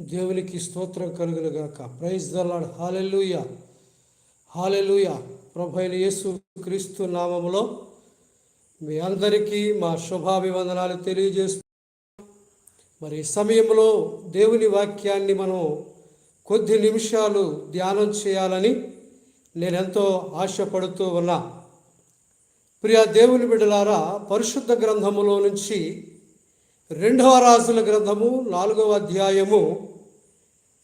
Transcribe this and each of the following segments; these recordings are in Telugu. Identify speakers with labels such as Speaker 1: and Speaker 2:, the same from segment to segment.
Speaker 1: దేవునికి స్తోత్రం కలుగునుగాక. ప్రైజ్ దలాడ్ హాలెలుయ హాలెలుయ ప్రభైన యేసు క్రీస్తు నామములో మీ అందరికీ మా శుభాభివందనాలు తెలియజేస్తూ మరి సమయంలో దేవుని వాక్యాన్ని మనం కొద్ది నిమిషాలు ధ్యానం చేయాలని నేనెంతో ఆశపడుతూ ఉన్నా. ప్రియ దేవుని బిడ్డలారా పరిశుద్ధ గ్రంథములో నుంచి రెండవ రాజుల గ్రంథము నాలుగవ అధ్యాయము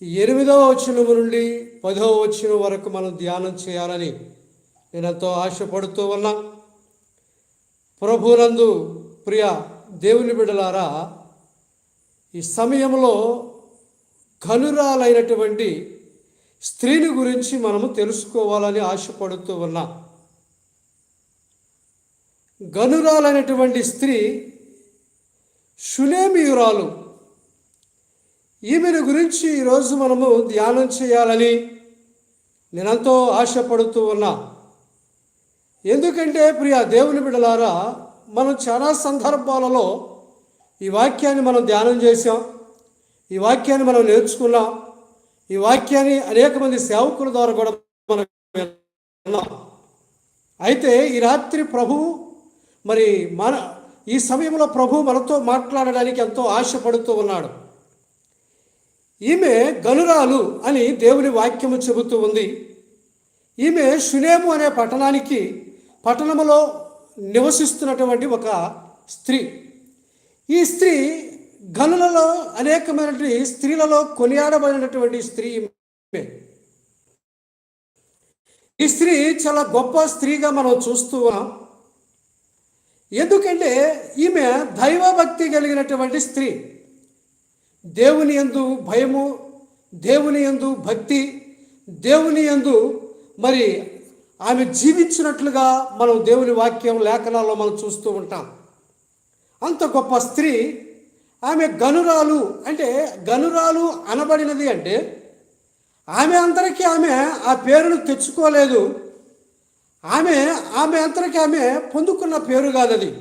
Speaker 1: ఎనిమిదవ వచనం నుండి పదవ వచనం వరకు మనం ధ్యానం చేయాలని నేను ఎంతో ఆశపడుతూ ఉన్నా. ప్రభునందు ప్రియ దేవుని బిడ్డలారా ఈ సమయంలో కనురాలైనటువంటి స్త్రీని గురించి మనము తెలుసుకోవాలని ఆశపడుతూ ఉన్నా. గనురాలైనటువంటి స్త్రీ షునేమియురాలు ఈమెను గురించి ఈరోజు మనము ధ్యానం చేయాలని నేనంతో ఆశపడుతూ ఉన్నా. ఎందుకంటే ప్రియ దేవుని బిడ్డలారా మనం చాలా సందర్భాలలో ఈ వాక్యాన్ని మనం ధ్యానం చేసాం ఈ వాక్యాన్ని మనం నేర్చుకున్నాం ఈ వాక్యాన్ని అనేక మంది సేవకుల ద్వారా కూడా మనం అయితే ఈ రాత్రి ప్రభు మరి మన ఈ సమయంలో ప్రభు మనతో మాట్లాడడానికి ఎంతో ఆశపడుతూ ఉన్నాడు. ఈమె గనురాలు అని దేవుని వాక్యము చెబుతూ ఉంది. ఈమె సునేము అనే పట్టణానికి పట్టణములో నివసిస్తున్నటువంటి ఒక స్త్రీ. ఈ స్త్రీ గనులలో అనేకమైనటువంటి స్త్రీలలో కొనియాడబడినటువంటి స్త్రీ ఈమె. ఈ స్త్రీ చాలా గొప్ప స్త్రీగా మనం చూస్తూ ఉన్నాం. ఎందుకంటే ఈమె దైవభక్తి కలిగినటువంటి స్త్రీ. దేవుని యందు భయము దేవుని యందు భక్తి దేవుని యందు మరి ఆమె జీవించినట్లుగా మనం దేవుని వాక్యం లేఖనాల్లో మనం చూస్తూ ఉంటాం. అంత గొప్ప స్త్రీ ఆమె గనురాలు అంటే గనురాలు అనబడినది అంటే ఆమె అందరికీ ఆమె ఆ పేరును తెచ్చుకోలేదు. ఆమె ఆమె అంతరికి ఆమె పొందుకున్న పేరు కాదది.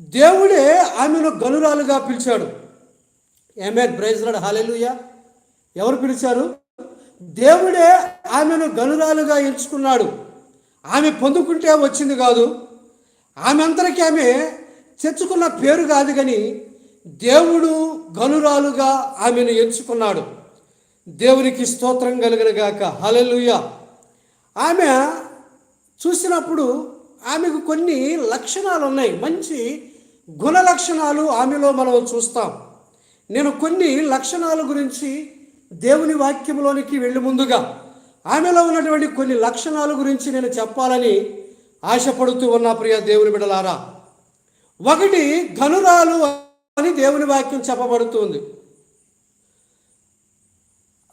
Speaker 1: దేవుడే ఆమెను గనురాలుగా పిలిచాడు. ఏమే బ్రైజ్లాడ్ హాలెలుయ ఎవరు పిలిచారు? దేవుడే ఆమెను గనురాలుగా ఎంచుకున్నాడు. ఆమె పొందుకుంటే వచ్చింది కాదు. ఆమె అంతరికి ఆమె తెచ్చుకున్న పేరు కాదు కానీ దేవుడు గనురాలుగా ఆమెను ఎంచుకున్నాడు. దేవునికి స్తోత్రం కలిగిన గాక. హలెలుయ ఆమె చూసినప్పుడు ఆమెకు కొన్ని లక్షణాలు ఉన్నాయి. మంచి గుణ లక్షణాలు ఆమెలో మనం చూస్తాం. నేను కొన్ని లక్షణాల గురించి దేవుని వాక్యంలోనికి వెళ్ళి ముందుగా ఆమెలో ఉన్నటువంటి కొన్ని లక్షణాల గురించి నేను చెప్పాలని ఆశపడుతూ ఉన్న ప్రియ దేవుని బిడలారా. ఒకటి ఘనురాలు అని దేవుని వాక్యం చెప్పబడుతుంది.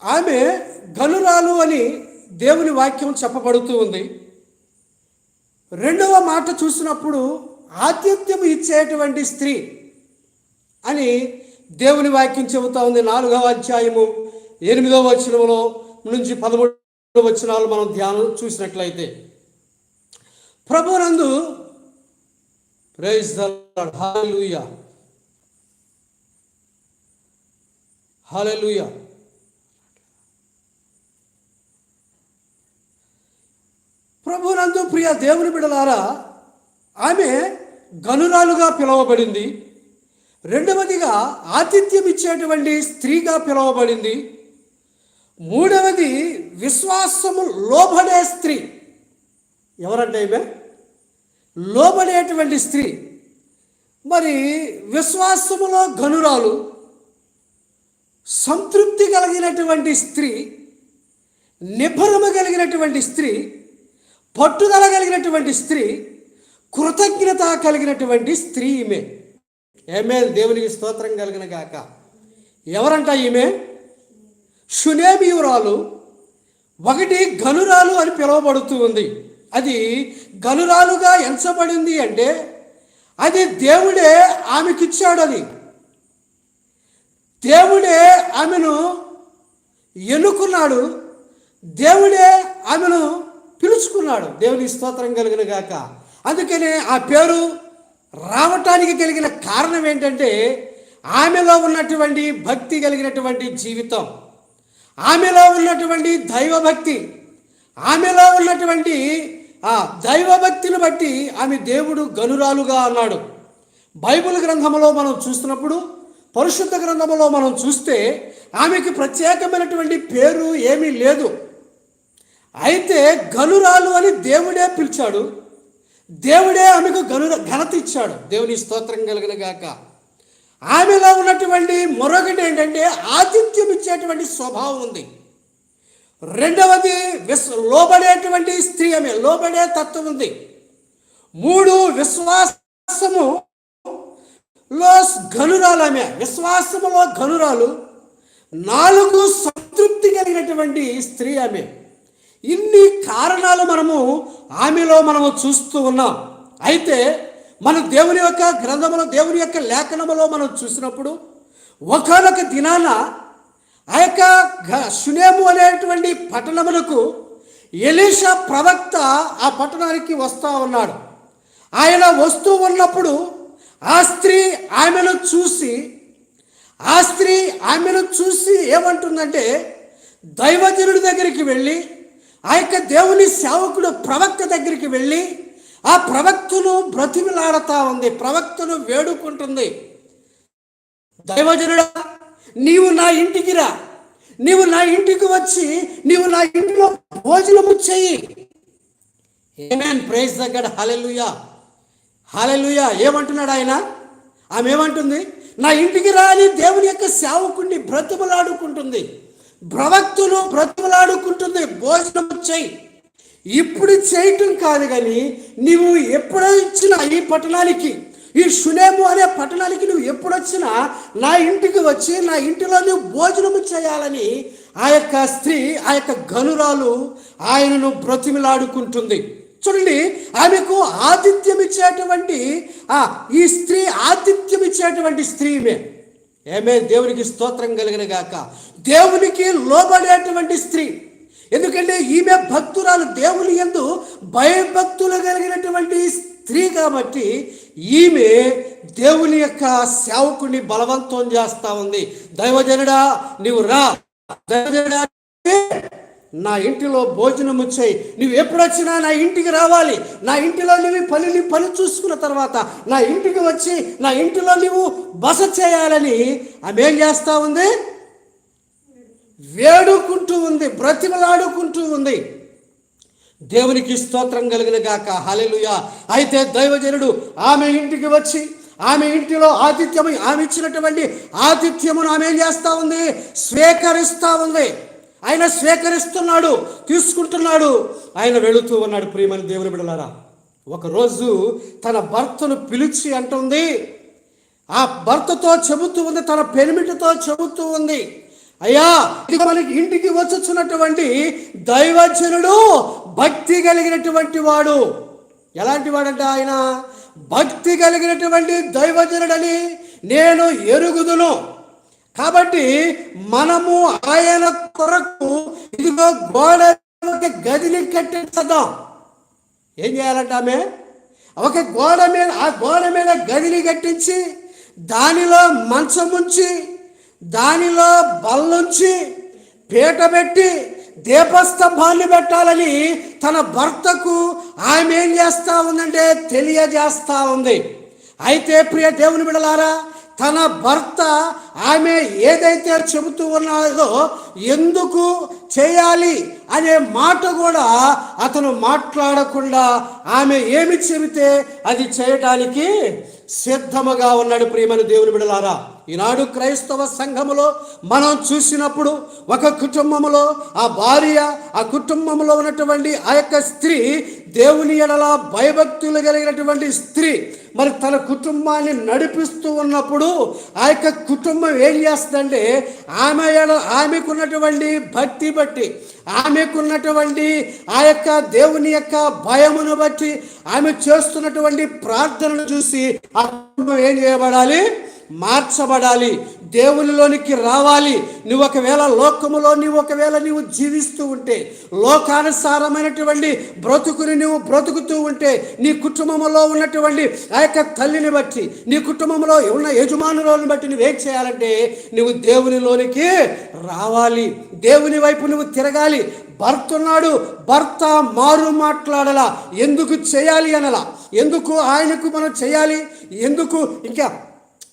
Speaker 1: ఆమె ఘనురాలు అని దేవుని వాక్యం చెప్పబడుతూ ఉంది. రెండవ మాట చూసినప్పుడు ఆతిథ్యం ఇచ్చేటువంటి స్త్రీ అని దేవుని వాక్యం చెబుతా ఉంది నాలుగవ అధ్యాయము ఎనిమిదవ వచనంలో నుంచి పదమూడవ వచనాలు మనం ధ్యానం చూసినట్లయితే. ప్రభునందు ప్రైజ్ హాలూయ హాలూయ ప్రభునందు ప్రియ దేవుని బిడలారా ఆమె గనురాలుగా పిలువబడింది. రెండవదిగా ఆతిథ్యం ఇచ్చేటువంటి స్త్రీగా పిలువబడింది. మూడవది విశ్వాసము లోబడే స్త్రీ. ఎవరంటే ఈమె? లోబడేటువంటి స్త్రీ. మరి విశ్వాసములో గనురాలు సంతృప్తి కలిగినటువంటి స్త్రీ నిబ్బరము కలిగినటువంటి స్త్రీ పట్టుదల కలిగినటువంటి స్త్రీ కృతజ్ఞత కలిగినటువంటి స్త్రీ ఈమె. ఏమే దేవునికి స్తోత్రం కలిగిన గాక. ఎవరంట ఈమె? షునేమియురాలు ఒకటి గనురాలు అని పిలువబడుతూ ఉంది. అది గనురాలుగా ఎంచబడింది అంటే అది దేవుడే ఆమెకిచ్చాడు అది దేవుడే ఆమెను ఎన్నుకున్నాడు. దేవుడే ఆమెను పిలుచుకున్నాడు. దేవుని స్తోత్రం కలిగిన గాక. అందుకనే ఆ పేరు రావటానికి కలిగిన కారణం ఏంటంటే ఆమెలో ఉన్నటువంటి భక్తి కలిగినటువంటి జీవితం. ఆమెలో ఉన్నటువంటి దైవభక్తి. ఆమెలో ఉన్నటువంటి ఆ దైవభక్తిని బట్టి ఆమె దేవుడు గనురాలుగా అన్నాడు. బైబిల్ గ్రంథంలో మనం చూస్తున్నప్పుడు పరిశుద్ధ గ్రంథంలో మనం చూస్తే ఆమెకి ప్రత్యేకమైనటువంటి పేరు ఏమీ లేదు. అయితే గనురాలు అని దేవుడే పిలిచాడు. దేవుడే ఆమెకు గను ఘనత ఇచ్చాడు. దేవుని స్తోత్రం కలిగిన గాక. ఆమెలో ఉన్నటువంటి మరొకటి ఏంటంటే ఆతిథ్యం ఇచ్చేటువంటి స్వభావం ఉంది. రెండవది విస్ లోబడేటువంటి స్త్రీ ఆమె లోబడే తత్వం ఉంది. మూడు విశ్వాసము లో ఘనురాలు ఆమె. విశ్వాసములో ఘనురాలు. నాలుగు సంతృప్తి కలిగినటువంటి స్త్రీ ఆమె. ఇన్ని కారణాలు మనము ఆమెలో మనము చూస్తూ ఉన్నాం. అయితే మన దేవుని యొక్క గ్రంథములో దేవుని యొక్క లేఖనములో మనం చూసినప్పుడు ఒకనొక దినాన ఆ యొక్క సునేము అనేటువంటి పట్టణమునకు ఎలీషా ప్రవక్త ఆ పట్టణానికి వస్తూ ఉన్నాడు. ఆయన వస్తూ ఉన్నప్పుడు ఆ స్త్రీ ఆమెను చూసి ఆ స్త్రీ ఆమెను చూసి ఏమంటుందంటే దైవజనుడి దగ్గరికి వెళ్ళి ఆ యొక్క దేవుని సేవకుడు ప్రవక్త దగ్గరికి వెళ్ళి ఆ ప్రవక్తను బ్రతిమిలాడతా ఉంది ప్రవక్తను వేడుకుంటుంది. దైవజనుడా నీవు నా ఇంటికి రా. నీవు నా ఇంటికి వచ్చి నీవు నా ఇంటిలో భోజనము చెయ్యి. ఏమేన్ ప్రైజ్ దగ్గర హలెలుయా హలెలుయా ఏమంటున్నాడు ఆయన? ఆమె ఏమంటుంది? నా ఇంటికి రా అని దేవుని యొక్క సేవకుడిని బ్రతిమలాడుకుంటుంది. ప్రవక్తులు బ్రతిమలాడుకుంటుంది భోజనం చేయి ఇప్పుడు చేయటం కాదు కానీ నీవు ఎప్పుడొచ్చినా ఈ పట్టణానికి ఈ సునేము అనే పట్టణానికి నువ్వు ఎప్పుడొచ్చినా నా ఇంటికి వచ్చి నా ఇంటిలో నువ్వు భోజనము చేయాలని ఆ యొక్క స్త్రీ ఆ యొక్క గనురాలు ఆయనను బ్రతిమిలాడుకుంటుంది. చూడండి ఆమెకు ఆతిథ్యం ఇచ్చేటువంటి ఈ స్త్రీ ఆతిథ్యం ఇచ్చేటువంటి స్త్రీమే. ఏమే దేవునికి స్తోత్రం కలిగిన గాక. దేవునికి లోబడేటువంటి స్త్రీ. ఎందుకంటే ఈమె భక్తురాలు దేవుని ఎందు భయభక్తులు కలిగినటువంటి స్త్రీ కాబట్టి ఈమె దేవుని యొక్క సేవకుని బలవంతం చేస్తా ఉంది. దైవజనుడా నీవు రా. దైవజనుడా నా ఇంటిలో భోజనం చేయి. నువ్వు ఎప్పుడొచ్చినా నా ఇంటికి రావాలి. నా ఇంటిలో నువ్వు పనిని పని చూసుకున్న తర్వాత నా ఇంటికి వచ్చి నా ఇంటిలో నువ్వు బస చేయాలని ఆమె ఏం చేస్తూ ఉంది? వేడుకుంటూ ఉంది బ్రతిమలాడుకుంటూ ఉంది. దేవునికి స్తోత్రం కలిగిన గాక. హలెలుయ అయితే దైవజనుడు ఆమె ఇంటికి వచ్చి ఆమె ఇంటిలో ఆతిథ్యము ఆమె ఇచ్చినటువంటి ఆతిథ్యమును ఆమె ఏం చేస్తూ ఉంది? స్వీకరిస్తూ ఉంది. ఆయన స్వీకరిస్తున్నాడు తీసుకుంటున్నాడు. ఆయన వెళుతూ ఉన్నాడు ప్రియమని దేవుని బిడలారా ఒకరోజు తన భర్తను పిలిచి అంటుంది ఆ భర్తతో చెబుతూ ఉంది తన పెనిమిటితో చెబుతూ ఉంది అయ్యా మనకి ఇంటికి వచ్చుచున్నటువంటి దైవజనుడు భక్తి కలిగినటువంటి వాడు. ఎలాంటి వాడంట ఆయన భక్తి కలిగినటువంటి దైవజనుడని నేను ఎరుగుదును. కాబట్టి మనము ఆయన కొరకు ఇదిగో గోడ ఒక గదిని కట్టించదాం ఏం చేయాలంట ఆమె? ఒక గోడ మీద ఆ గోడ మీద గదిని కట్టించి దానిలో మంచం ఉంచి దానిలో బల్లుంచి పీట పెట్టి దీపస్తంభాన్ని పెట్టాలని తన భర్తకు ఆమె ఏం చేస్తా ఉందంటే తెలియజేస్తా ఉంది. అయితే ప్రియ దేవుని బిడలారా తన భర్త ఆమె ఏదైతే చెబుతూ ఉన్నాడో ఎందుకు చేయాలి అనే మాట కూడా అతను మాట్లాడకుండా ఆమె ఏమి చెబితే అది చేయటానికి సిద్ధముగా ఉన్నాడు ప్రియమైన దేవుని బిడలారా. ఈనాడు క్రైస్తవ సంఘములో మనం చూసినప్పుడు ఒక కుటుంబంలో ఆ భార్య ఆ కుటుంబంలో ఉన్నటువంటి ఆ యొక్క స్త్రీ దేవుని ఎడల భయభక్తులు కలిగినటువంటి స్త్రీ. మరి తన కుటుంబాన్ని నడిపిస్తూ ఉన్నప్పుడు ఆ యొక్క కుటుంబం ఏం చేస్తుందంటే ఆమె ఎడ ఆమెకున్నటువంటి భక్తి బట్టి ఆమెకున్నటువంటి ఆ యొక్క దేవుని యొక్క భయమును బట్టి ఆమె చేస్తున్నటువంటి ప్రార్థనను చూసి ఆ కుటుంబం ఏం చేయబడాలి? మార్చబడాలి. దేవునిలోనికి రావాలి. నువ్వు ఒకవేళ లోకములో నీవు ఒకవేళ నీవు జీవిస్తూ ఉంటే లోకానుసారమైనటువంటి బ్రతుకుని నువ్వు బ్రతుకుతూ ఉంటే నీ కుటుంబంలో ఉన్నటువంటి ఆ యొక్క తల్లిని బట్టి నీ కుటుంబంలో ఉన్న యజమానులను బట్టి నువ్వేం చేయాలంటే నువ్వు దేవునిలోనికి రావాలి. దేవుని వైపు నువ్వు తిరగాలి. భర్త ఉన్నాడు భర్త మారు మాట్లాడలా. ఎందుకు చేయాలి అనలా? ఎందుకు ఆయనకు మనం చేయాలి? ఎందుకు ఇంకా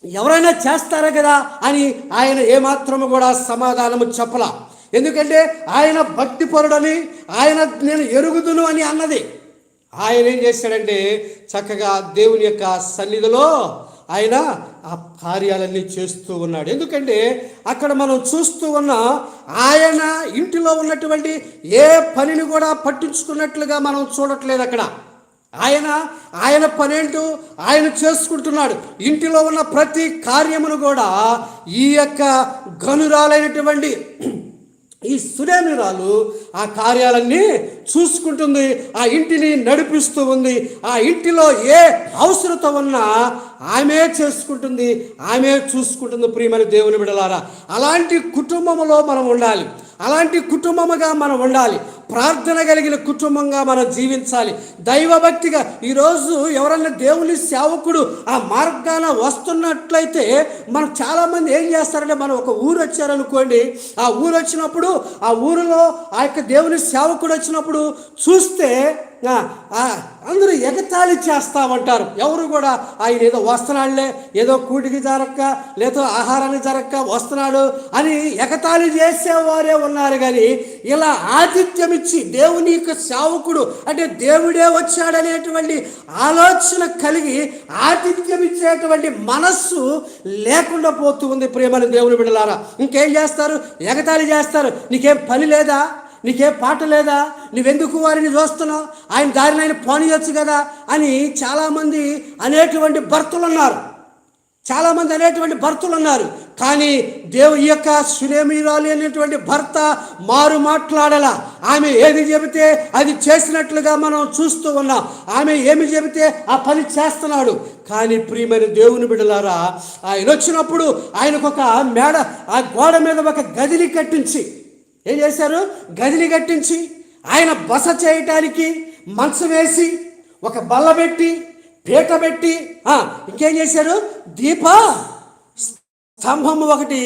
Speaker 1: ఎవరైనా చేస్తారా కదా అని ఆయన ఏమాత్రము కూడా సమాధానము చెప్పలా. ఎందుకంటే ఆయన భక్తి పరుడని ఆయన నేను ఎరుగుదును అని అన్నది. ఆయన ఏం చేశాడంటే చక్కగా దేవుని యొక్క సన్నిధిలో ఆయన ఆ కార్యాలన్నీ చేస్తూ ఉన్నాడు. ఎందుకంటే అక్కడ మనం చూస్తూ ఉన్న ఆయన ఇంటిలో ఉన్నటువంటి ఏ పనిని కూడా పట్టించుకున్నట్లుగా మనం చూడట్లేదు అక్కడ. ఆయన ఆయన పనేంటో ఆయన చేసుకుంటున్నాడు. ఇంటిలో ఉన్న ప్రతి కార్యమును కూడా ఈ యొక్క గనురాలైనటువంటి ఈ సురేమిరాలు ఆ కార్యాలన్నీ చూసుకుంటుంది ఆ ఇంటిని నడిపిస్తూ ఉంది. ఆ ఇంటిలో ఏ అవసరత ఉన్నా ఆమె చేసుకుంటుంది ఆమె చూసుకుంటుంది ప్రియమైన దేవుని బిడలారా. అలాంటి కుటుంబంలో మనం ఉండాలి. అలాంటి కుటుంబముగా మనం ఉండాలి. ప్రార్థన కలిగిన కుటుంబంగా మనం జీవించాలి. దైవభక్తిగా ఈరోజు ఎవరన్నా దేవుని సేవకుడు ఆ మార్గాన వస్తున్నట్లయితే మనం చాలామంది ఏం చేస్తారంటే మనం ఒక ఊరు వచ్చారనుకోండి ఆ ఊరు వచ్చినప్పుడు ఆ ఊరిలో ఆ యొక్క దేవుని సేవకుడు వచ్చినప్పుడు చూస్తే అందరూ ఎగతాళి చేస్తామంటారు. ఎవరు కూడా ఆయన ఏదో వస్తున్నాడులే ఏదో కూటికి జరక్క లేదో ఆహారానికి జరక్క వస్తున్నాడు అని ఎగతాళి చేసేవారే ఉన్నారు కానీ ఇలా ఆతిథ్యం ఇచ్చి దేవుని యొక్క సేవకుడు అంటే దేవుడే వచ్చాడనేటువంటి ఆలోచన కలిగి ఆతిథ్యం ఇచ్చేటువంటి మనస్సు లేకుండా పోతూ ఉంది ప్రేమను దేవుని బిడ్డలారా. ఇంకేం చేస్తారు? ఎగతాళి చేస్తారు. నీకేం పని లేదా? నీకే పాట లేదా? నువ్వెందుకు వారిని చూస్తున్నావు? ఆయన దారిని ఆయన పోనీయొచ్చు కదా అని చాలామంది అనేటువంటి భర్తలు ఉన్నారు చాలామంది అనేటువంటి భర్తలు ఉన్నారు. కానీ దేవు ఈ యొక్క సురేమిరాలి అనేటువంటి భర్త మారు మాట్లాడలా. ఆమె ఏది చెబితే అది చేసినట్లుగా మనం చూస్తూ ఉన్నాం. ఆమె ఏమి చెబితే ఆ పని చేస్తున్నాడు. కానీ ప్రియమైన దేవుని బిడలారా ఆయన వచ్చినప్పుడు ఆయనకు ఒక మేడ ఆ గోడ మీద ఒక గదిని కట్టించి ఏం చేశారు? గదిని కట్టించి ఆయన బస చేయటానికి మంచం వేసి ఒక బల్ల పెట్టి పీట పెట్టి ఇంకేం చేశారు? దీప స్తంభం ఒకటి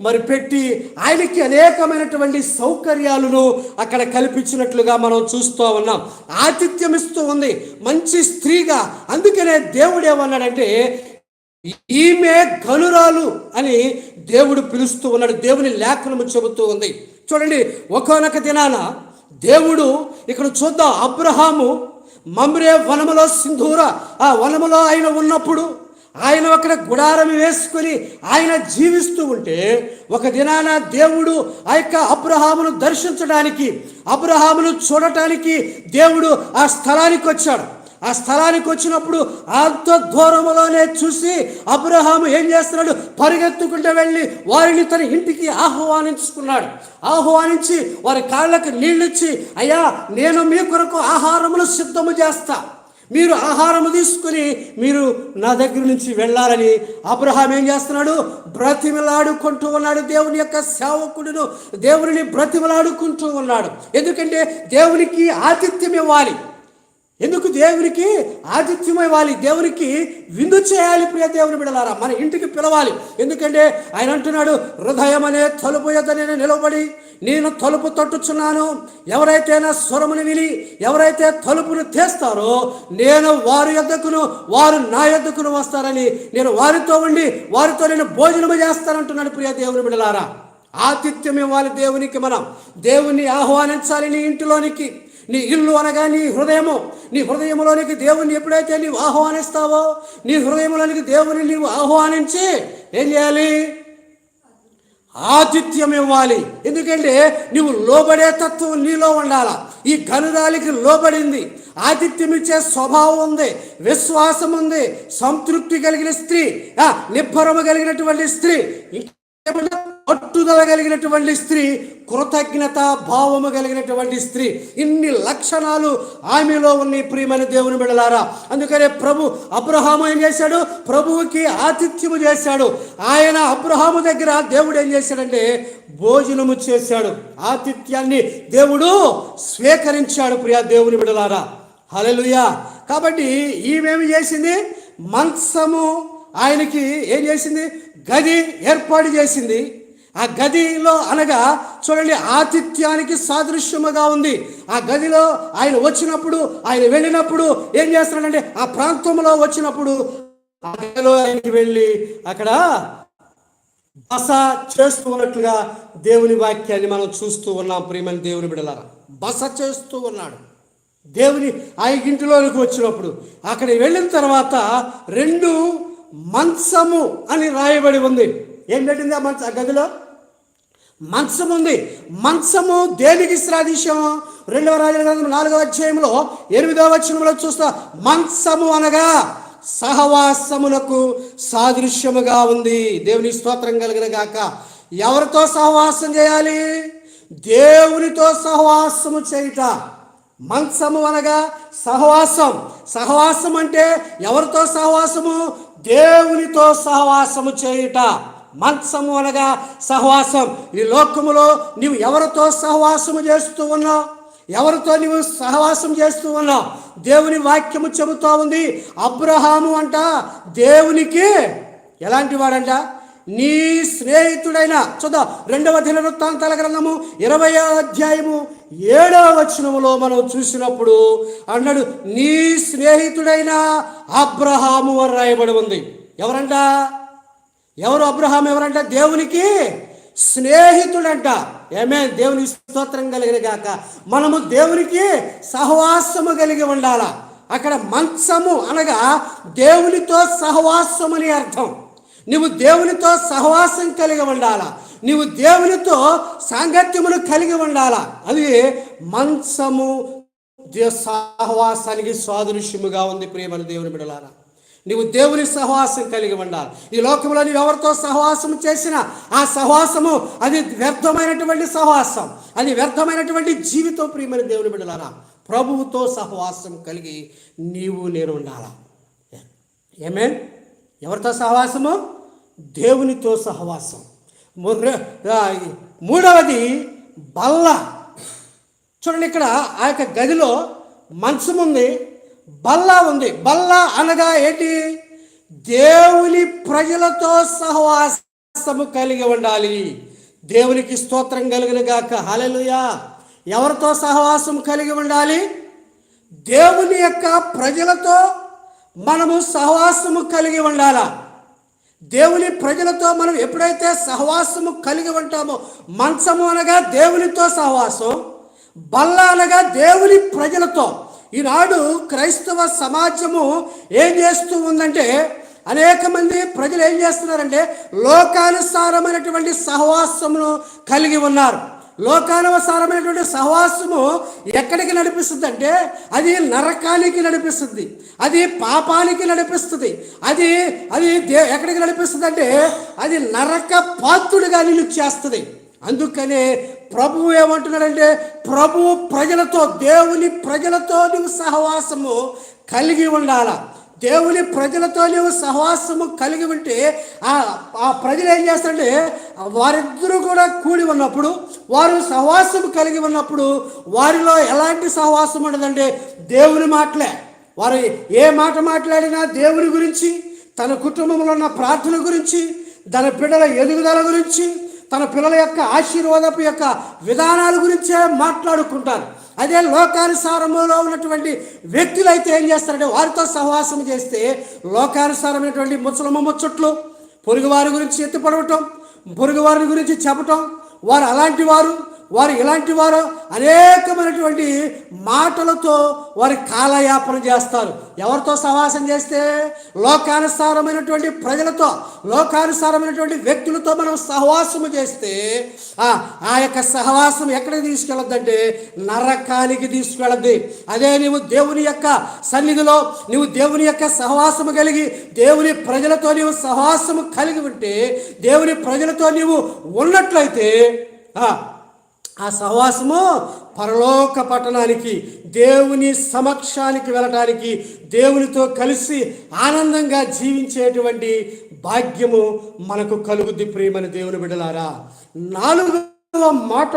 Speaker 1: మరి పెట్టి ఆయనకి అనేకమైనటువంటి సౌకర్యాలను అక్కడ కల్పించినట్లుగా మనం చూస్తూ ఉన్నాం. ఆతిథ్యం ఇస్తూ ఉంది. మంచి స్త్రీగా అందుకనే దేవుడు ఏమన్నాడంటే ఈమె గనురాలు అని దేవుడు పిలుస్తూ ఉన్నాడు. దేవుని లేఖనము చెబుతూ ఉంది. చూడండి ఒకనొక దినాన దేవుడు ఇక్కడ చూద్దాం అబ్రహాము మమ్రే వనములో సింధూర ఆ వనములో ఆయన ఉన్నప్పుడు ఆయన అక్కడ గుడారం వేసుకొని ఆయన జీవిస్తూ ఉంటే ఒక దినాన దేవుడు ఆ యొక్క అబ్రహామును దర్శించడానికి అబ్రహామును చూడటానికి దేవుడు ఆ స్థలానికి వచ్చాడు. ఆ స్థలానికి వచ్చినప్పుడు అంత దూరంలోనే చూసి అబ్రహాము ఏం చేస్తున్నాడు? పరిగెత్తుకుంటూ వెళ్ళి వారిని తన ఇంటికి ఆహ్వానించుకున్నాడు. ఆహ్వానించి వారి కాళ్ళకు నీళ్ళిచ్చి అయ్యా నేను మీ కొరకు ఆహారములు సిద్ధము చేస్తా. మీరు ఆహారము తీసుకుని మీరు నా దగ్గర నుంచి వెళ్ళాలని. అబ్రహాం ఏం చేస్తున్నాడు? బ్రతిమలాడుకుంటూ ఉన్నాడు. దేవుని యొక్క సేవకుడును దేవుని బ్రతిమలాడుకుంటూ ఉన్నాడు. ఎందుకంటే దేవునికి ఆతిథ్యం ఇవ్వాలి. ఎందుకు దేవునికి ఆతిథ్యం ఇవ్వాలి దేవునికి విందు చేయాలి ప్రియ దేవుని బిడలారా. మన ఇంటికి పిలవాలి. ఎందుకంటే ఆయన అంటున్నాడు హృదయం అనే తలుపు యొద్ద నేను నిలబడి నేను తలుపు తట్టుచున్నాను. ఎవరైతే నా స్వరముని విని ఎవరైతే తలుపును తీస్తారో నేను వారి యొద్దకును వారు నా యొద్దకును వస్తారని నేను వారితో ఉండి వారితో నేను భోజనము చేస్తానంటున్నాడు ప్రియ దేవుని బిడలారా. ఆతిథ్యం ఇవ్వాలి దేవునికి మనం. దేవుణ్ణి ఆహ్వానించాలి నీ ఇంటిలోనికి. నీ ఇల్లు అనగా నీ హృదయము. నీ హృదయంలోనికి దేవుని ఎప్పుడైతే నీవు ఆహ్వానిస్తావో నీ హృదయంలోనికి దేవుని నీవు ఆహ్వానించి ఏం చేయాలి? ఆతిథ్యం ఇవ్వాలి. ఎందుకంటే నువ్వు లోబడే తత్వం నీలో ఉండాల. ఈ గనురాలికి లోబడింది. ఆతిథ్యం ఇచ్చే స్వభావం ఉంది. విశ్వాసం ఉంది. సంతృప్తి కలిగిన స్త్రీ నిబ్బరము కలిగినటువంటి స్త్రీ ఇంకేమంటారు పట్టుదల కలిగినటువంటి స్త్రీ కృతజ్ఞత భావము కలిగినటువంటి స్త్రీ. ఇన్ని లక్షణాలు ఆమెలో ఉన్నాయి ప్రియమైన దేవుని బిడలారా అందుకనే ప్రభు అబ్రహాము ఏం చేశాడు? ప్రభువుకి ఆతిథ్యము చేశాడు. ఆయన అబ్రహాము దగ్గర దేవుడు ఏం చేశాడంటే భోజనము చేశాడు. ఆతిథ్యాన్ని దేవుడు స్వీకరించాడు ప్రియా దేవుని బిడలారా హలలుయా కాబట్టి ఈమెమి చేసింది? మంచము ఆయనకి ఏం చేసింది? గది ఏర్పాటు చేసింది. ఆ గదిలో అనగా చూడండి ఆతిథ్యానికి సాదృశ్యముగా ఉంది. ఆ గదిలో ఆయన వచ్చినప్పుడు ఆయన వెళ్ళినప్పుడు ఏం చేస్తున్నాడంటే ఆ ప్రాంతంలో వచ్చినప్పుడు ఆ గదిలో ఆయనకి వెళ్ళి అక్కడ బస చేస్తూ ఉన్నట్లుగా దేవుని వాక్యాన్ని మనం చూస్తూ ఉన్నాం ప్రియమని దేవుని బిడలారా. బస చేస్తూ ఉన్నాడు. దేవుని ఆ ఇంటిలోనికి వచ్చినప్పుడు అక్కడ వెళ్ళిన తర్వాత రెండు మంచము అని రాయబడి ఉంది. ఏం పెట్టింది ఆ మంచ ఆ గదిలో? మంచం ఉంది. మంచము దేనికి శ్రాదిశ్యము రెండవ రాజుల గ్రంథం నాలుగవ అధ్యాయంలో ఎనిమిదవ వచనంలో చూస్తా మంచము అనగా సహవాసములకు సాదృశ్యముగా ఉంది. దేవుని స్తోత్రం కలిగిన గాక. ఎవరితో సహవాసం చేయాలి? దేవునితో సహవాసము చేయుట. మంచము అనగా సహవాసం. సహవాసం అంటే ఎవరితో సహవాసము? దేవునితో సహవాసము చేయుట. మంచము అనగా సహవాసం. ఈ లోకములో నీవు ఎవరితో సహవాసము చేస్తూ ఉన్నావు ఎవరితో నీవు సహవాసం చేస్తూ ఉన్నావు దేవుని వాక్యము చెబుతూ ఉంది. అబ్రహాము అంట దేవునికి ఎలాంటి వాడంట? నీ స్నేహితుడైన చూద్దా రెండవ దినవృత్తాంతాల గ్రంథము ఇరవై అధ్యాయము ఏడవ వచనములో మనం చూసినప్పుడు అన్నాడు నీ స్నేహితుడైన అబ్రహాము అని రాయబడి ఉంది. ఎవరంట? ఎవరు అబ్రహాం ఎవరంట దేవునికి స్నేహితుడంట. ఏమే దేవుని స్తోత్రం కలిగిన గాక. మనము దేవునికి సహవాసము కలిగి ఉండాల. అక్కడ మంచము అనగా దేవునితో సహవాసం అని అర్థం. నువ్వు దేవునితో సహవాసం కలిగి ఉండాల. నీవు దేవునితో సాంగత్యమును కలిగి ఉండాల. అది మంచము సహవాసానికి సాదృశ్యముగా ఉంది ప్రియమైన దేవుని బిడలారా. నీవు దేవుని సహవాసం కలిగి ఉండాలి. ఈ లోకంలో నీవు ఎవరితో సహవాసం చేసినా ఆ సహవాసము అది వ్యర్థమైనటువంటి సహవాసం. అది వ్యర్థమైనటువంటి జీవితం ప్రియమైన దేవుని బిడ్డలారా ప్రభువుతో సహవాసం కలిగి నీవు నేను ఉండాలా? ఏమే ఎవరితో సహవాసము? దేవునితో సహవాసం. మూడవది బల్ల. చూడండి ఇక్కడ ఆ యొక్క గదిలో మంచం ఉంది బల్ల ఉంది. బల్ల అనగా ఏంటి? దేవుని ప్రజలతో సహవాసము కలిగి ఉండాలి. దేవునికి స్తోత్రం కలిగిన గాక. హలలుయా ఎవరితో సహవాసం కలిగి ఉండాలి? దేవుని యొక్క ప్రజలతో మనము సహవాసము కలిగి ఉండాలా? దేవుని ప్రజలతో మనం ఎప్పుడైతే సహవాసము కలిగి ఉంటామో మంచము అనగా దేవునితో సహవాసం బల్ల అనగా దేవుని ప్రజలతో ఈనాడు క్రైస్తవ సమాజము ఏం చేస్తూ ఉందంటే అనేక మంది ప్రజలు ఏం చేస్తున్నారంటే లోకానుసారమైనటువంటి సహవాసమును కలిగి ఉన్నారు. లోకానుసారమైనటువంటి సహవాసము ఎక్కడికి నడిపిస్తుంది అంటే అది నరకానికి నడిపిస్తుంది అది పాపానికి నడిపిస్తుంది అది అది దే ఎక్కడికి నడిపిస్తుంది అంటే అది నరక పాత్రుడిగా నిలుచేస్తుంది. చేస్తుంది అందుకనే ప్రభువు ఏమంటున్నాడంటే ప్రభు ప్రజలతో దేవుని ప్రజలతో నువ్వు సహవాసము కలిగి ఉండాల? దేవుని ప్రజలతో నువ్వు సహవాసము కలిగి ఉంటే ఆ ఆ ప్రజలు ఏం చేస్తారంటే వారిద్దరూ కూడా కూడి ఉన్నప్పుడు వారు సహవాసము కలిగి ఉన్నప్పుడు వారిలో ఎలాంటి సహవాసం ఉండదంటే దేవుని మాటలే. వారు ఏ మాట మాట్లాడినా దేవుని గురించి తన కుటుంబంలో ఉన్న ప్రార్థన గురించి తన బిడ్డల ఎదుగుదల గురించి తన పిల్లల యొక్క ఆశీర్వాదపు యొక్క విధానాల గురించే మాట్లాడుకుంటారు. అదే లోకానుసారంలో ఉన్నటువంటి వ్యక్తులు అయితే ఏం చేస్తారంటే వారితో సహవాసం చేస్తే లోకానుసారమైనటువంటి ముసలమ్మ ముచ్చట్లు పొరుగువారి గురించి ఎత్తుపడవటం పొరుగువారి గురించి చెప్పటం వారు అలాంటి వారు వారు ఇలాంటి వారు అనేకమైనటువంటి మాటలతో వారి కాలయాపన చేస్తారు. ఎవరితో సహవాసం చేస్తే? లోకానుసారమైనటువంటి ప్రజలతో లోకానుసారమైనటువంటి వ్యక్తులతో మనం సహవాసము చేస్తే ఆ యొక్క సహవాసం ఎక్కడికి తీసుకెళ్ళద్దంటే? నరకానికి తీసుకెళ్ళద్ది. అదే నీవు దేవుని యొక్క సన్నిధిలో నీవు దేవుని యొక్క సహవాసము కలిగి దేవుని ప్రజలతో నీవు సహవాసము కలిగి ఉంటే దేవుని ప్రజలతో నీవు ఉన్నట్లయితే ఆ, సహవాసము పరలోక పట్టణానికి దేవుని సమక్షానికి వెళ్ళటానికి దేవునితో కలిసి ఆనందంగా జీవించేటువంటి భాగ్యము మనకు కలుగుద్ది ప్రియమని దేవుని బిడ్డలారా. నాలుగవ మాట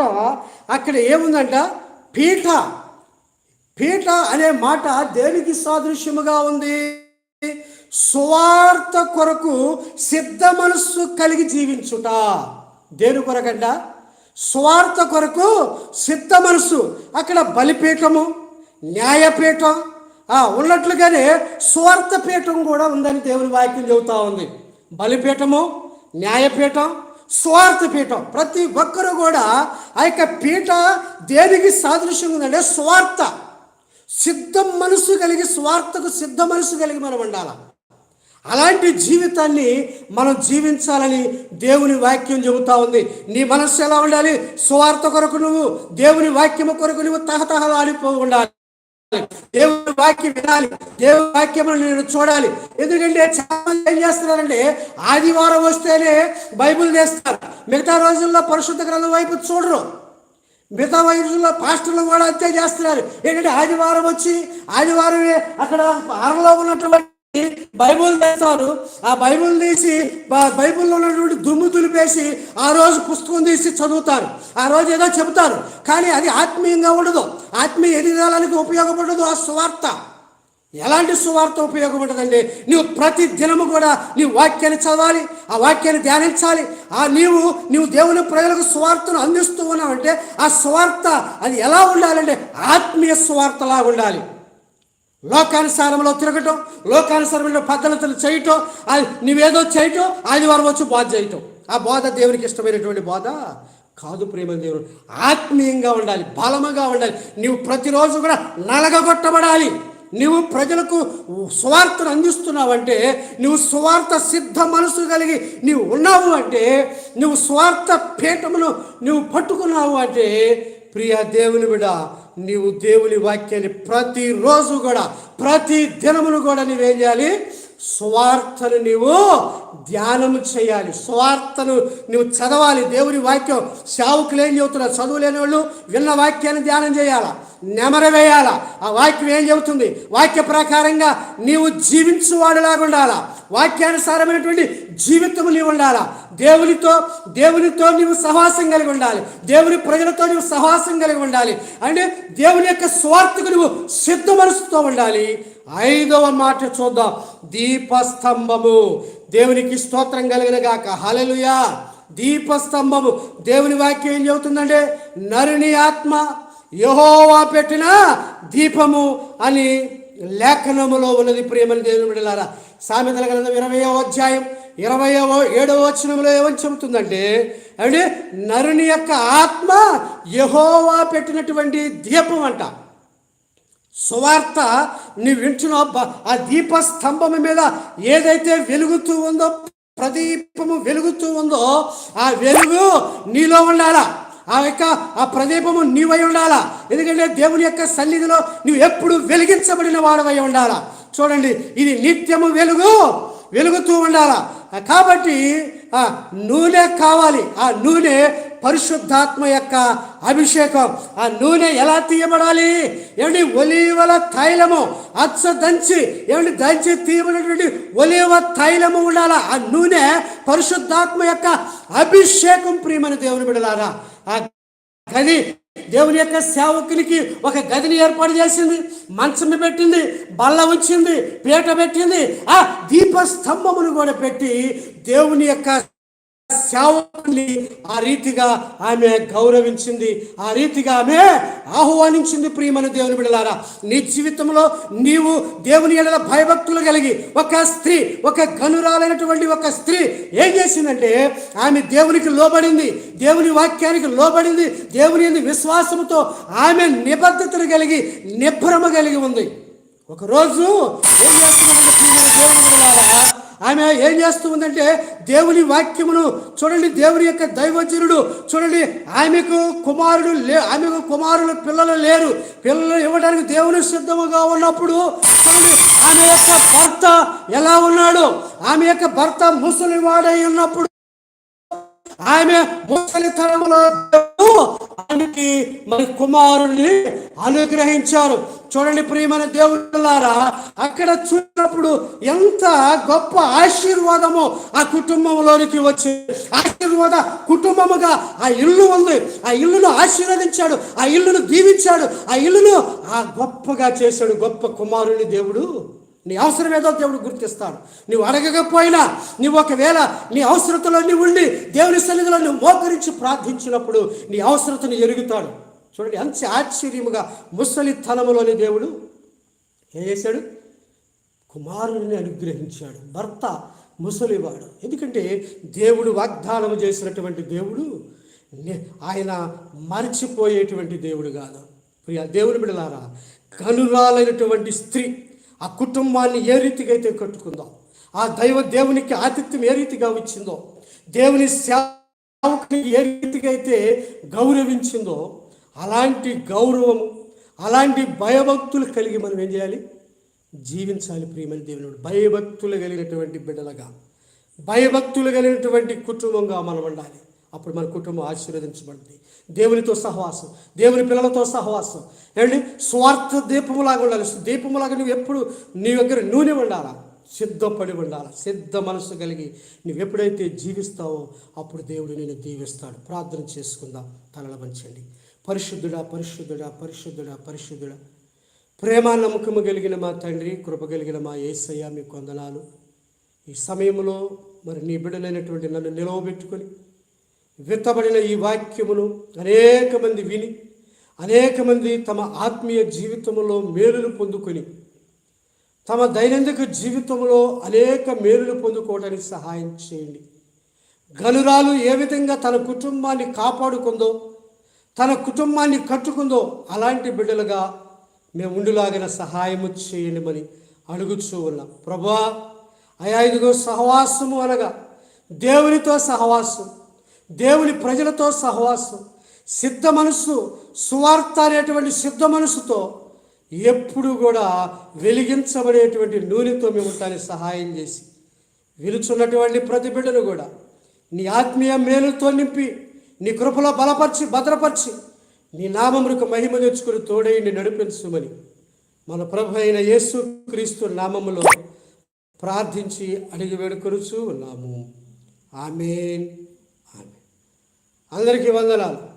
Speaker 1: అక్కడ ఏముందంట? పీఠ పీఠ అనే మాట దేనికి సాదృశ్యముగా ఉంది? సువార్త కొరకు సిద్ధ మనస్సు కలిగి జీవించుట. దేని కొరకంట? స్వార్థ కొరకు సిద్ధ మనసు అక్కడ బలిపీఠము న్యాయపీఠం ఉన్నట్లుగానే స్వార్థ పీఠం కూడా ఉందని దేవుని వాక్యం చెబుతా ఉంది. బలిపీఠము న్యాయపీఠం స్వార్థ పీఠం. ప్రతి ఒక్కరూ కూడా ఆ యొక్క పీఠ దేనికి సాదృశ్యం ఉందంటే స్వార్థ. సిద్ధం మనసు కలిగి స్వార్థకు సిద్ధ మనసు కలిగి మనం ఉండాలి? అలాంటి జీవితాన్ని మనం జీవించాలని దేవుని వాక్యం చెబుతా ఉంది. నీ మనస్సు ఎలా ఉండాలి? స్వార్థ కొరకు నువ్వు దేవుని వాక్యము కొరకు నువ్వు తహతహలాడిపో ఉండాలి. దేవుని వాక్యం వినాలి. దేవుని వాక్యములు నేను చూడాలి. ఎందుకంటే చాలా మంది ఏం చేస్తున్నారంటే ఆదివారం వస్తేనే బైబిల్ చేస్తారు మిగతా రోజుల్లో పరిశుద్ధ గ్రంథం వైపు చూడరు. మిగతా వయసులో పాస్టర్లు కూడా అంతే చేస్తున్నారు. ఏంటంటే ఆదివారం వచ్చి ఆదివారమే అక్కడ అరలో ఉన్నటువంటి బైబుల్ తెస్తారు. ఆ బైబుల్ తీసి బైబుల్లో బైబిల్లో ఉన్నటువంటి దుమ్ము దులిపేసి ఆ రోజు పుస్తకం తీసి చదువుతారు. ఆ రోజు ఏదో చెబుతారు. కానీ అది ఆత్మీయంగా ఉండదు. ఆత్మీయ ఎదిగాలని ఉపయోగపడదు ఆ సువార్త. ఎలాంటి సువార్త ఉపయోగపడదండి? నువ్వు ప్రతి దినము కూడా నీ వాక్యాన్ని చదవాలి ఆ వాక్యాన్ని ధ్యానించాలి. ఆ నీవు నీవు దేవుని ప్రజలకు సువార్తను అందిస్తూ ఉన్నావంటే ఆ సువార్త అది ఎలా ఉండాలంటే ఆత్మీయ సువార్తలా ఉండాలి. లోకానుసారంలో తిరగటం లోకానుసారమైన పద్ధతులు చేయటం అది నువ్వేదో చేయటం ఆదివారం వచ్చి బోధ చేయటం. ఆ బోధ దేవునికి ఇష్టమైనటువంటి బోధ కాదు ప్రేమ దేవుడు. ఆత్మీయంగా ఉండాలి బలముగా ఉండాలి. నీవు ప్రతిరోజు కూడా నలగగొట్టబడాలి. నువ్వు ప్రజలకు సువార్తను అందిస్తున్నావంటే నువ్వు సువార్త సిద్ధ మనసు కలిగి నీవు ఉన్నావు అంటే నువ్వు స్వార్థ పీఠమును నువ్వు పట్టుకున్నావు అంటే ప్రియ దేవుని బిడ నీవు దేవుని వాక్యాన్ని ప్రతిరోజు కూడా ప్రతి దినమును కూడా నీవేం చేయాలి? స్వార్థను నీవు ధ్యానము చేయాలి. స్వార్థను నువ్వు చదవాలి. దేవుని వాక్యం సేవకులు ఏం చెబుతున్నారు చదువులేని వాళ్ళు విన్న వాక్యాన్ని ధ్యానం చేయాలా? నెమర వేయాలా? ఆ వాక్యం ఏం చెబుతుంది? వాక్య ప్రకారంగా నీవు జీవించువాడులాగా ఉండాలా వాక్యానుసారమైనటువంటి జీవితం నీవు ఉండాలా? దేవునితో దేవునితో నీవు సహవాసం కలిగి ఉండాలి. దేవుని ప్రజలతో నీవు సహవాసం కలిగి ఉండాలి. అంటే దేవుని యొక్క స్వార్థకు నువ్వు సిద్ధ మనసుతో ఉండాలి. ఐదవ మాట చూద్దాం. దీపస్తంభము. దేవునికి స్తోత్రం కలిగిన గాక. హలలుయా దీపస్తంభము. దేవుని వాక్యం ఏం చెబుతుందంటే నరుని ఆత్మ యహోవా పెట్టిన దీపము అని లేఖనములో ఉన్నది ప్రియమని దేవుని బిడ్డలారా. సామెతల గ్రంథం ఇరవయో అధ్యాయం ఇరవయవ ఏడవ వచనంలో ఏమని చెబుతుందంటే అంటే నరుని యొక్క ఆత్మ యహోవా పెట్టినటువంటి దీపం అంట. సువార్త నీ వింటున్నావు ఆ దీప స్తంభం మీద ఏదైతే వెలుగుతూ ఉందో ప్రదీపము వెలుగుతూ ఉందో ఆ వెలుగు నీలో ఉండాలా? ఆ యొక్క ఆ ప్రదీపము నీవై ఉండాలా? ఎందుకంటే దేవుని యొక్క సన్నిధిలో నువ్వు ఎప్పుడు వెలిగించబడిన వాడవై ఉండాలా? చూడండి ఇది నిత్యము వెలుగు వెలుగుతూ ఉండాలా? కాబట్టి ఆ నూనె కావాలి. ఆ నూనె పరిశుద్ధాత్మ యొక్క అభిషేకం. ఆ నూనె ఎలా తీయబడాలి? ఏమిటి? ఒలీవల తైలము. అచ్చ దంచి ఏమిటి? దంచి తీయబడినటువంటి ఒలీవ తైలము ఉండాలా? ఆ నూనె పరిశుద్ధాత్మ యొక్క అభిషేకం ప్రియమని దేవుని బిడలారా ఆ గది దేవుని యొక్క సేవకునికి ఒక గదిని ఏర్పాటు చేసింది మంచం పెట్టింది బల్ల ఉంచింది పీట పెట్టింది ఆ దీపస్తంభమును కూడా పెట్టి దేవుని యొక్క సేవకుని ఆ రీతిగా ఆమె గౌరవించింది. ఆ రీతిగా ఆమె ఆహ్వానించింది ప్రియమైన దేవుని బిడలారా. నీ జీవితంలో నీవు దేవుని ఎడల భయభక్తులు కలిగి ఒక స్త్రీ ఒక గనురాలైనటువంటి ఒక స్త్రీ ఏం చేసిందంటే ఆమె దేవునికి లోబడింది దేవుని వాక్యానికి లోబడింది దేవుని విశ్వాసంతో ఆమె నిబద్ధతను కలిగి నిభ్రమ కలిగి ఉంది. ఒకరోజు ఏం చేస్తున్నాడంటే ప్రియమైన దేవుని బిడలారా ఆమె ఏం చేస్తూ ఉందంటే దేవుని వాక్యమును చూడండి దేవుని యొక్క దైవజనుడు చూడండి ఆమెకు కుమారుడు లే ఆమెకు కుమారులు పిల్లలు లేరు. పిల్లలు ఇవ్వడానికి దేవుని సిద్ధముగా ఉన్నప్పుడు చూడండి ఆమె యొక్క భర్త ఎలా ఉన్నాడు? ఆమె యొక్క భర్త ముసలివాడై ఉన్నప్పుడు ఆమె ముసలితనంలో ఆమెకి మరి కుమారుని అనుగ్రహించారు. చూడండి ప్రియమైన దేవుళ్ళారా అక్కడ చూసినప్పుడు ఎంత గొప్ప ఆశీర్వాదము ఆ కుటుంబంలోనికి వచ్చి ఆశీర్వాద కుటుంబముగా ఆ ఇల్లు ఉంది. ఆ ఇల్లును ఆశీర్వదించాడు ఆ ఇల్లును దీవించాడు ఆ ఇల్లును ఆ గొప్పగా చేశాడు గొప్ప కుమారుని దేవుడు. నీ అవసరం ఏదో దేవుడు గుర్తిస్తాడు. నువ్వు అడగకపోయినా నువ్వు ఒకవేళ నీ అవసరతలో నీ ఉండి దేవుని సన్నిధిలో నువ్వు మోకరించి ప్రార్థించినప్పుడు నీ అవసరతను ఎరుగుతాడు. చూడండి ఎంత ఆశ్చర్యముగా ముసలి తలములోని దేవుడు ఏం చేశాడు కుమారుని అనుగ్రహించాడు. భర్త ముసలివాడు. ఎందుకంటే దేవుడు వాగ్దానం చేసినటువంటి దేవుడు నే- ఆయన మర్చిపోయేటువంటి దేవుడు కాదు. ప్రియ దేవుని బిడలారా కనురాలైనటువంటి స్త్రీ ఆ కుటుంబాన్ని ఏ రీతిగా అయితే కట్టుకుందో ఆ దైవ దేవునికి ఆతిథ్యం ఏ రీతిగా ఇచ్చిందో దేవుని సేవకుని ఏ రీతిగా అయితే గౌరవించిందో అలాంటి గౌరవం అలాంటి భయభక్తులు కలిగి మనం ఏం చేయాలి? జీవించాలి ప్రియమైన దేవుని భయభక్తులు కలిగినటువంటి బిడ్డలుగా భయభక్తులు కలిగినటువంటి కుటుంబంగా మనం ఉండాలి. అప్పుడు మన కుటుంబం ఆశీర్వదించబడింది. దేవునితో సహవాసం దేవుని పిల్లలతో సహవాసం. ఏమండి? స్వార్థ దీపములాగా ఉండాలి. దీపములాగా నువ్వు ఎప్పుడు నీ దగ్గర నూనె ఉండాలా సిద్ధపడి ఉండాలి? సిద్ధ మనసు కలిగి నువ్వు ఎప్పుడైతే జీవిస్తావో అప్పుడు దేవుడు నేను దీవిస్తాడు. ప్రార్థన చేసుకుందాం. తలల వంచండి. పరిశుద్ధుడా పరిశుద్ధుడా పరిశుద్ధుడా పరిశుద్ధుడా. ప్రేమ నమ్మకము కలిగిన మా తండ్రి కృప కలిగిన మా ఏసయ్య మీ కొందనాలు. ఈ సమయంలో మరి నీ బిడ్డలైనటువంటి నన్ను నిలవబెట్టుకొని విత్తబడిన ఈ వాక్యమును అనేక మంది విని అనేక మంది తమ ఆత్మీయ జీవితంలో మేలును పొందుకొని తమ దైనందిక జీవితంలో అనేక మేలులు పొందుకోవడానికి సహాయం చేయండి. గనురాలు ఏ విధంగా తన కుటుంబాన్ని కాపాడుకుందో తన కుటుంబాన్ని కట్టుకుందో అలాంటి బిడ్డలుగా మేము ఉండిలాగిన సహాయము చేయమని అడుగుచూ ఉన్నాం. ప్రభా అయా ఇదిగో సహవాసము అనగా దేవునితో సహవాసం. దేవుని ప్రజలతో సహవాసం సిద్ధ మనస్సు సువార్త అనేటువంటి సిద్ధ మనసుతో ఎప్పుడు కూడా వెలిగించబడేటువంటి నూనెతో మేము ఉంటానికి సహాయం చేసి విలుచున్నటువంటి ప్రతి బిడ్డను కూడా నీ ఆత్మీయ మేలుతో నింపి నీ కృపలో బలపరిచి భద్రపరిచి నీ నామములకు మహిమ తెచ్చుకుని తోడైండి నడిపించుమని మన ప్రభు అయిన యేసు క్రీస్తు నామములో ప్రార్థించి అడిగి వేడుకొనుచు ఉన్నాము. ఆమెన్. అందరికీ వందనాలు.